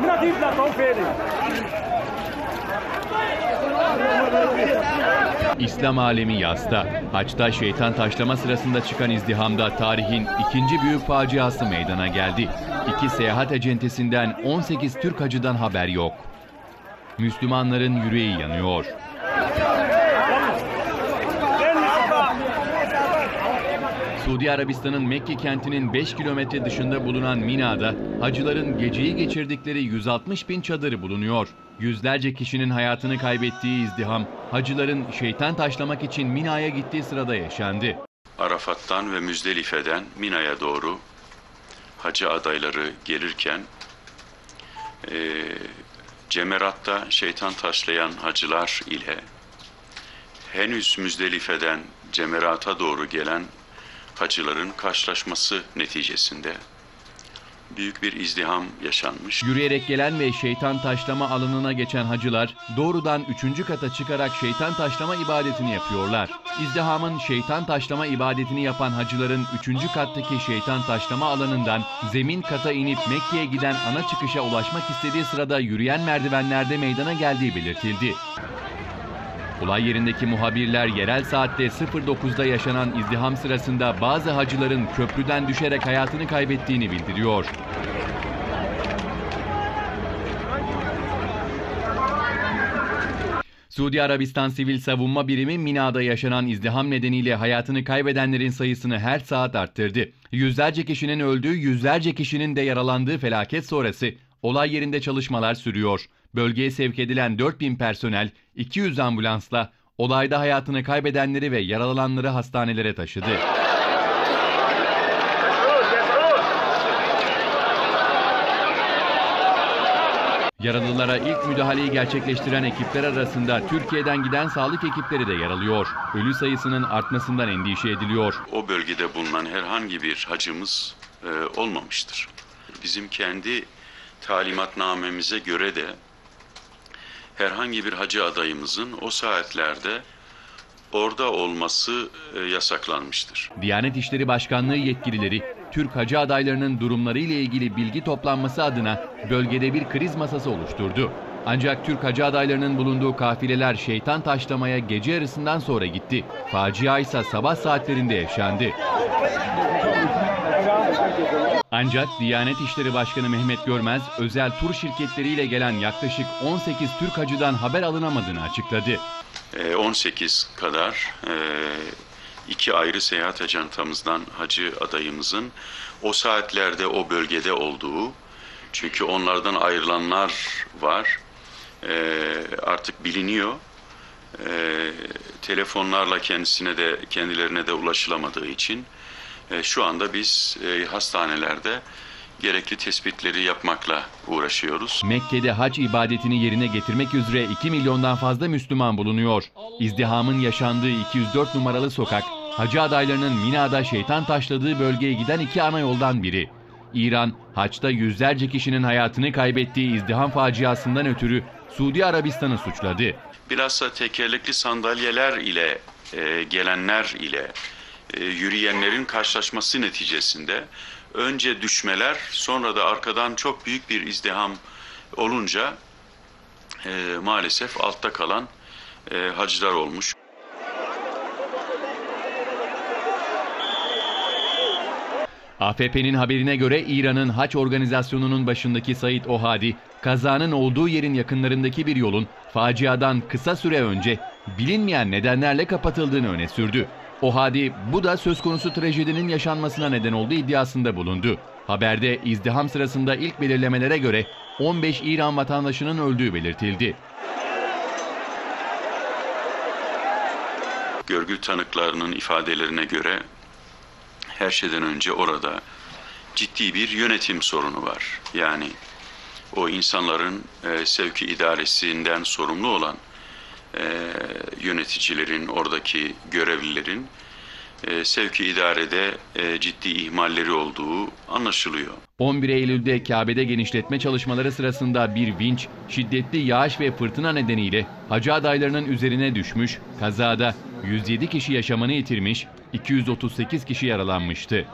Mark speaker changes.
Speaker 1: Mina di la tong fe ni.
Speaker 2: İslam alemi yasta. Haçta şeytan taşlama sırasında çıkan izdihamda tarihin ikinci büyük faciası meydana geldi. İki seyahat acentesinden 18 Türk hacıdan haber yok. Müslümanların yüreği yanıyor. Suudi Arabistan'ın Mekke kentinin 5 kilometre dışında bulunan Mina'da hacıların geceyi geçirdikleri 160 bin çadırı bulunuyor. Yüzlerce kişinin hayatını kaybettiği izdiham, hacıların şeytan taşlamak için Mina'ya gittiği sırada yaşandı.
Speaker 3: Arafat'tan ve Müzdelife'den Mina'ya doğru hacı adayları gelirken e, Cemerat'ta şeytan taşlayan hacılar ile henüz Müzdelife'den Cemerat'a doğru gelen hacıların karşılaşması neticesinde büyük bir izdiham yaşanmış.
Speaker 2: Yürüyerek gelen ve şeytan taşlama alanına geçen hacılar doğrudan üçüncü kata çıkarak şeytan taşlama ibadetini yapıyorlar. İzdihamın şeytan taşlama ibadetini yapan hacıların üçüncü kattaki şeytan taşlama alanından zemin kata inip Mekke'ye giden ana çıkışa ulaşmak istediği sırada yürüyen merdivenlerde meydana geldiği belirtildi. Olay yerindeki muhabirler yerel saatte 09'da yaşanan izdiham sırasında bazı hacıların köprüden düşerek hayatını kaybettiğini bildiriyor. Suudi Arabistan Sivil Savunma Birimi Mina'da yaşanan izdiham nedeniyle hayatını kaybedenlerin sayısını her saat arttırdı. Yüzlerce kişinin öldüğü, yüzlerce kişinin de yaralandığı felaket sonrası olay yerinde çalışmalar sürüyor. Bölgeye sevk edilen 4000 personel 200 ambulansla olayda hayatını kaybedenleri ve yaralananları hastanelere taşıdı. Yaralılara ilk müdahaleyi gerçekleştiren ekipler arasında Türkiye'den giden sağlık ekipleri de yer alıyor. Ölü sayısının artmasından endişe ediliyor.
Speaker 3: O bölgede bulunan herhangi bir hacımız e, olmamıştır. Bizim kendi talimatnamemize göre de herhangi bir hacı adayımızın o saatlerde orada olması e, yasaklanmıştır.
Speaker 2: Diyanet İşleri Başkanlığı yetkilileri Türk hacı adaylarının durumları ile ilgili bilgi toplanması adına bölgede bir kriz masası oluşturdu. Ancak Türk hacı adaylarının bulunduğu kafileler şeytan taşlamaya gece yarısından sonra gitti. Facia ise sabah saatlerinde yaşandı. Ancak Diyanet İşleri Başkanı Mehmet Görmez, özel tur şirketleriyle gelen yaklaşık 18 Türk hacıdan haber alınamadığını açıkladı.
Speaker 3: E, 18 kadar e, iki ayrı seyahat ajantamızdan hacı adayımızın o saatlerde o bölgede olduğu, çünkü onlardan ayrılanlar var, e, artık biliniyor. Telefonlarla kendisine de kendilerine de ulaşılamadığı için e, şu anda biz e, hastanelerde gerekli tespitleri yapmakla uğraşıyoruz.
Speaker 2: Mekke'de hac ibadetini yerine getirmek üzere 2 milyondan fazla Müslüman bulunuyor. İzdihamın yaşandığı 204 numaralı sokak, hacı adaylarının Mina'da şeytan taşladığı bölgeye giden iki ana yoldan biri. İran, haçta yüzlerce kişinin hayatını kaybettiği izdiham faciasından ötürü Suudi Arabistan'ı suçladı.
Speaker 3: Bilhassa tekerlekli sandalyeler ile e, gelenler ile e, yürüyenlerin karşılaşması neticesinde önce düşmeler sonra da arkadan çok büyük bir izdiham olunca e, maalesef altta kalan e, hacılar olmuş.
Speaker 2: AFP'nin haberine göre İran'ın haç organizasyonunun başındaki Said Ohadi, kazanın olduğu yerin yakınlarındaki bir yolun faciadan kısa süre önce bilinmeyen nedenlerle kapatıldığını öne sürdü. Ohadi bu da söz konusu trajedinin yaşanmasına neden olduğu iddiasında bulundu. Haberde izdiham sırasında ilk belirlemelere göre 15 İran vatandaşının öldüğü belirtildi.
Speaker 3: Görgü tanıklarının ifadelerine göre her şeyden önce orada ciddi bir yönetim sorunu var. Yani o insanların e, sevki idaresinden sorumlu olan e, yöneticilerin, oradaki görevlilerin e, sevki idarede e, ciddi ihmalleri olduğu anlaşılıyor.
Speaker 2: 11 Eylül'de Kabe'de genişletme çalışmaları sırasında bir vinç şiddetli yağış ve fırtına nedeniyle hacı adaylarının üzerine düşmüş, kazada 107 kişi yaşamını yitirmiş, 238 kişi yaralanmıştı.